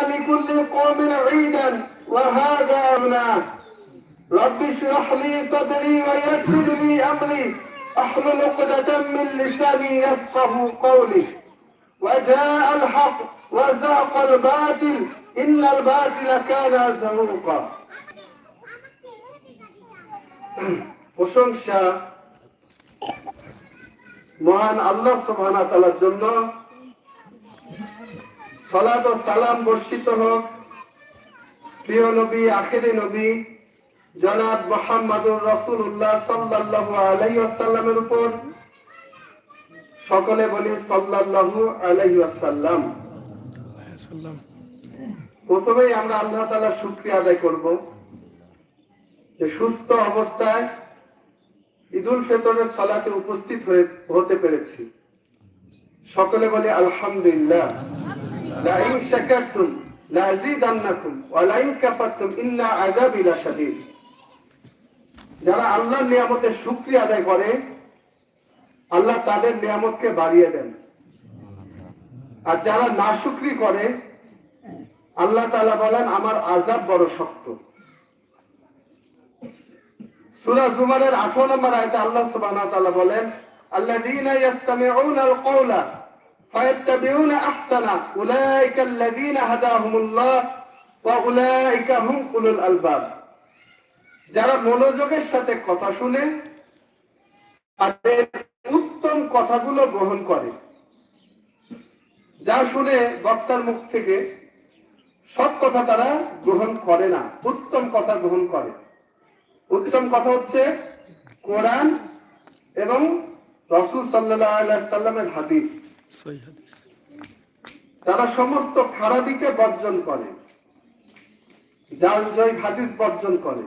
لكل قوم عيدا وهذا يومنا رب اشرح لي صدري ويسر لي امري احلل عقدة من لساني يفقه قولي وجاء الحق وزهق الباطل ان الباطل كان زهوقا প্রশংসা মহান আল্লাহ সুবহানাহু ওয়া তাআলার জন্য সালাত ও সালাম বর্ষিত হোক। প্রিয় নবী, আখেরি নবী, জনাব মোহাম্মদুর রাসূলুল্লাহ সাল্লাল্লাহু আলাইহি ওয়াসাল্লামের উপর। সকলে বলি সাল্লাল্লাহু আলাইহি ওয়াসাল্লাম। প্রথমেই আমরা আল্লাহ তালা শুক্রিয়া আদায় করব যে সুস্থ অবস্থায় ঈদুল ফেতরের সালাতে উপস্থিত হয়ে হতে পেরেছি। সকলে বলে আলহামদুলিল্লাহ। লাইন শাকারতুম লাযিদান্নাকুম ওয়া লাইন কাফারতুম ইন্না আযাবি যারা আল্লাহর নিয়ামতের শুকরিয়া আদায় করে, আল্লাহ তাদের নিয়ামতকে বাড়িয়ে দেন। আর যারা নাশুকরি করে, আল্লাহ তাআলা বলেন, আমার আযাব বড় শক্ত। সূরা জুমারের 18 নম্বর আয়াতে আল্লাহ তাআলা বলেন কওলা فيتبعون أحسنه أولئك الذين هداهم الله وأولئك هم أولو الألباب যারা মনোযোগের সাথে কথা শুনে তাদের উত্তম কথাগুলো গ্রহণ করে যা শুনে বক্তার মুখ থেকে সব কথা তারা গ্রহণ করে না উত্তম কথা গ্রহণ করে উত্তম কথা হচ্ছে কোরআন এবং রসুল সাল্লাহ সাল্লামের হাদিস তারা সমস্ত খারাপিকে বর্জন করে জাল জয় হাদিস বর্জন করে।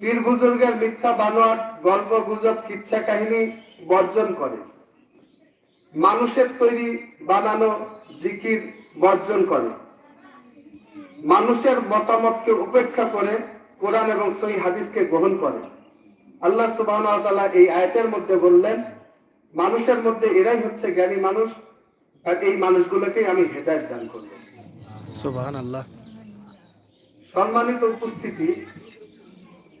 পীর বুজুর্গের মিথ্যা বানোয়াট, গল্প গুজব কিচ্ছা কাহিনী বর্জন করে। মানুষের তৈরি বানানো জিকির বর্জন করে। মানুষের মতামতকে উপেক্ষা করে কোরআন এবং সই হাদিসকে গ্রহণ করে। আল্লাহ সুবাহ এই আয়তের মধ্যে বললেন মানুষের মধ্যে এরাই হচ্ছে জ্ঞানী মানুষ আর এই মানুষগুলোকেই আমি হেদায়ত দান করব। সুবহান আল্লাহ সম্মানিত উপস্থিতি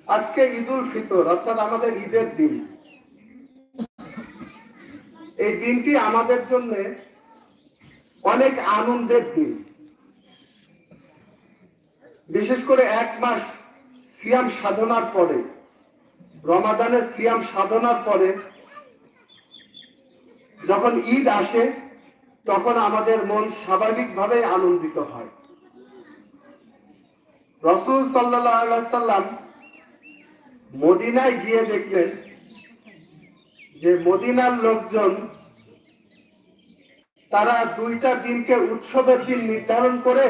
আজকে ঈদুল ফিতর অর্থাৎ আমাদের ঈদের দিন। এই দিনটি আমাদের জন্য অনেক আনন্দের দিন। বিশেষ করে এক মাস সিয়াম সাধনার পরে রমাদানের সিয়াম সাধনার পরে যখন ঈদ আসে, তখন আমাদের মন স্বাভাবিকভাবে আনন্দিত হয়। রসুল সাল্লাম মদিনায় গিয়ে দেখলেন যে মদিনার লোকজন তারা দুইটা দিনকে উৎসবের দিন নির্ধারণ করে,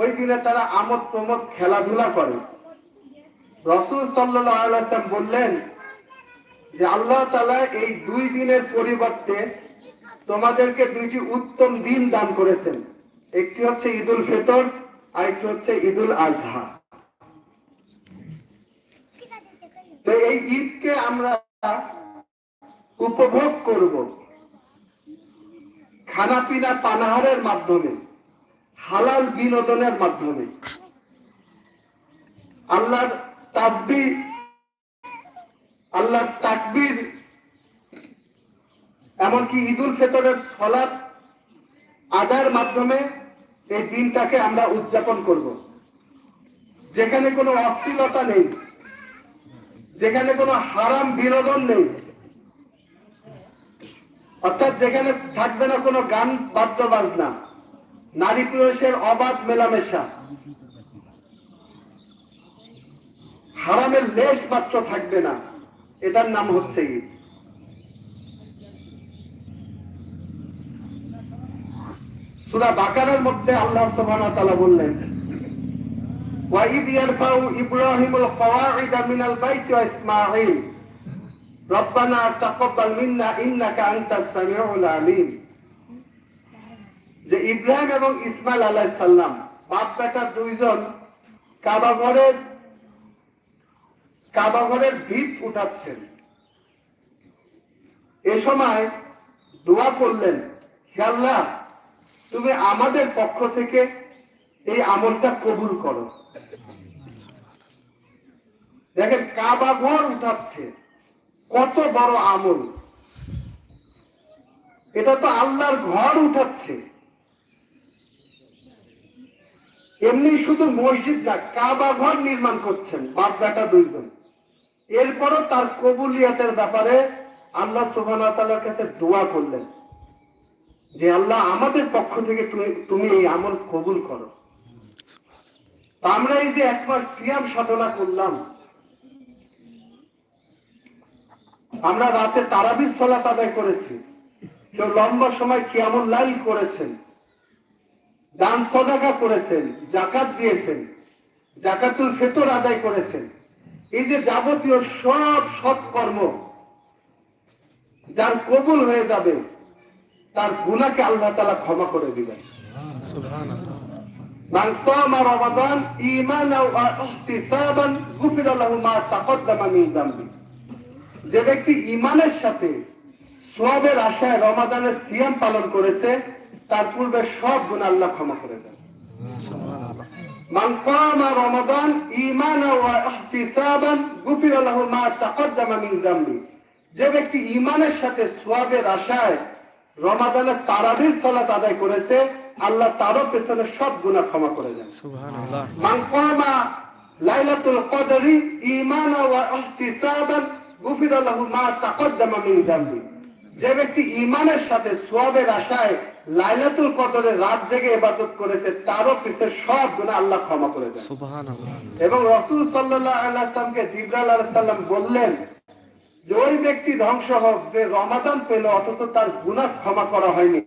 ওই দিনে তারা আমোদ প্রমোদ খেলাধুলা করে। রসুল সাল্লাম বললেন যে আল্লাহ তালা এই দুই দিনের পরিবর্তে তোমাদেরকে দুইটি উত্তম দিন দান করেছেন। একটি হচ্ছে ঈদুল ফিতর, আর একটি হচ্ছে ঈদুল আজহা। তো এই ঈদকে আমরা উপভোগ করব খানা পিনা পানাহারের মাধ্যমে, হালাল বিনোদনের মাধ্যমে। আল্লাহর তাসবি আল্লাহর তাকবীর, এমনকি ঈদুল ফিতরের সলাৎ আদায়ের মাধ্যমে এই দিনটাকে আমরা উদযাপন করব। যেখানে কোনো অশ্লীলতা নেই, যেখানে কোনো হারাম বিনোদন নেই, অর্থাৎ যেখানে থাকবে না কোনো গান বাদ্য বাজনা, নারী পুরুষের অবাধ মেলামেশা, হারামের লেশ মাত্র থাকবে না। এটার নাম হচ্ছে ঈদ। সুরা বাকারের মধ্যে আল্লাহ সুবহানাহু ওয়া তাআলা বললেন ওয়াইদ ইয়ারফাউ ইব্রাহিমুল কওয়াইদা মিনাল বাইতি ওয়া ইসমাঈল। যে ইব্রাহিম এবং ইসমাইল আলাইহিস সালাম বাপ বেটা দুইজন কাবা ঘরের কাবা ঘরের ভিত উঠাচ্ছেন। এ সময় দোয়া করলেন আল্লাহ, তুমি আমাদের পক্ষ থেকে এই আমলটা কবুল করো। দেখেন কাবা ঘর উঠাচ্ছে। কত বড় আমল। এটা তো আল্লাহর ঘর উঠাচ্ছে। এমনি শুধু মসজিদ না কাবা ঘর নির্মাণ করছেন বাপগাটা দুইজন। এরপরও তার কবুলিয়াতের ব্যাপারে আল্লাহ সুবাহর কাছে দোয়া করলেন যে, আল্লাহ, আমাদের পক্ষ থেকে তুমি- এই আমল কবুল করো। আমরা এই যে একবার সিয়াম সাধনা করলাম, আমরা রাতে তারাবির সলাত আদায় করেছি। কেউ লম্বা সময় কিয়ামুল লাইল করেছেন, দান সদাকা করেছেন জাকাত দিয়েছেন জাকাতুল ফেতর আদায় করেছেন। এই যে যাবতীয় সব সৎকর্ম যার কবুল হয়ে যাবে তার গুণাকে আল্লাহ তালা ক্ষমা করে দিবেন। যে ব্যক্তি ইমানের সাথে সবের আশায় রমাদানের সিয়াম পালন করেছে তার পূর্বে সব গুণ আল্লাহ ক্ষমা করে দেন। মান কামা রমাদান ঈমানা ওয়া ইহতিসাবান গুফিরা লাহু মা তাকদ্দামা মিন যামবি। যে ব্যক্তি ঈমানের সাথে সোয়াবের আশায় রমাদানের তারাবির সালাত আদায় করেছে আল্লাহ তারও পেছনে সব গুনাহ ক্ষমা করে দেন। সুবহান আল্লাহ মান কামা লাইলাতুল কদরি ঈমানা ওয়া ইহতিসাবান গুফিরা লাহু মা তাকদ্দামা মিন যামবি। যে ব্যক্তি ঈমানের সাথে সোয়াবের আশায় লাইলাতুল কদরের রাত জেগে ইবাদত করেছে তারও পিছে সব গুনাহ আল্লাহ ক্ষমা করে দেন। সুবহান আল্লাহ এবং রসুল সাল্লাহ আল্লাহামকে জিব্রাল আলাইসাল্লাম বললেন যে ওই ব্যক্তি ধ্বংস হোক যে রমাদান পেল অথচ তার গুনাহ ক্ষমা করা হয়নি।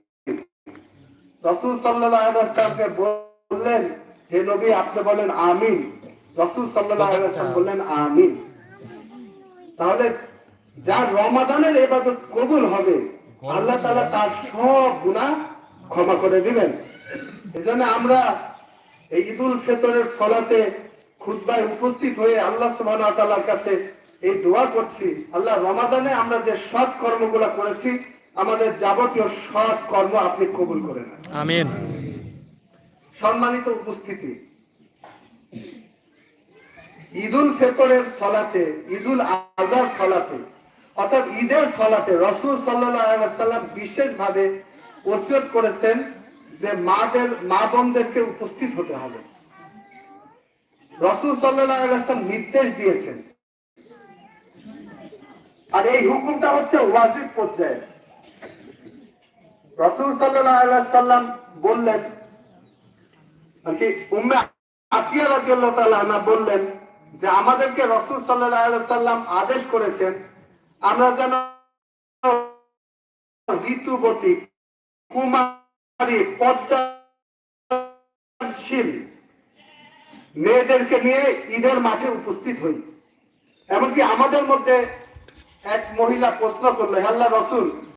রসুল সাল্লাহ আলাইসাল্লামকে বললেন হে নবী আপনি বলেন আমিন। রসুল সাল্লাহ আলাইসাল্লাম বললেন আমিন। তাহলে যার রমাদানের এবাদত কবুল হবে আল্লাহ তাআলা তার সব গুনাহ ক্ষমা করে দিবেন। এজন্য আমরা এই ঈদুল ফিতরের সলাতে খুতবায় উপস্থিত হয়ে আল্লাহ সুবহানাহু ওয়া কাছে এই দোয়া করছি। আল্লাহ রমাদানে আমরা যে সৎ কর্মগুলো করেছি আমাদের যাবতীয় সৎ কর্ম আপনি কবুল করে নেন। আমিন। সম্মানিত উপস্থিতি ঈদুল ফেতরের সলাতে ঈদুল আজহার সলাতে অর্থাৎ ঈদের সলাতে রসুল সাল্লাহ সাল্লাম বিশেষ ভাবে ওসিয়ত করেছেন যে মাদের, মা বোনদেরকে উপস্থিত হতে হবে। রসুল সাল্লাম নির্দেশ দিয়েছেন। আর এই হুকুমটা হচ্ছে ওয়াজিব পর্যায়ে। রসুল সাল্লাম বললেন কি উম্মে আতিয়া রাদিয়াল্লাহু তাআলা বললেন যে, আমাদেরকে রসুল আলাইহি সাল্লাম আদেশ করেছেন, আমরা যেন ঋতুবতী কুমারী পদ্মাশীল। মেয়েদেরকে নিয়ে ঈদের মাঠে উপস্থিত হই। এমনকি আমাদের মধ্যে এক মহিলা প্রশ্ন করল আল্লাহ রসুল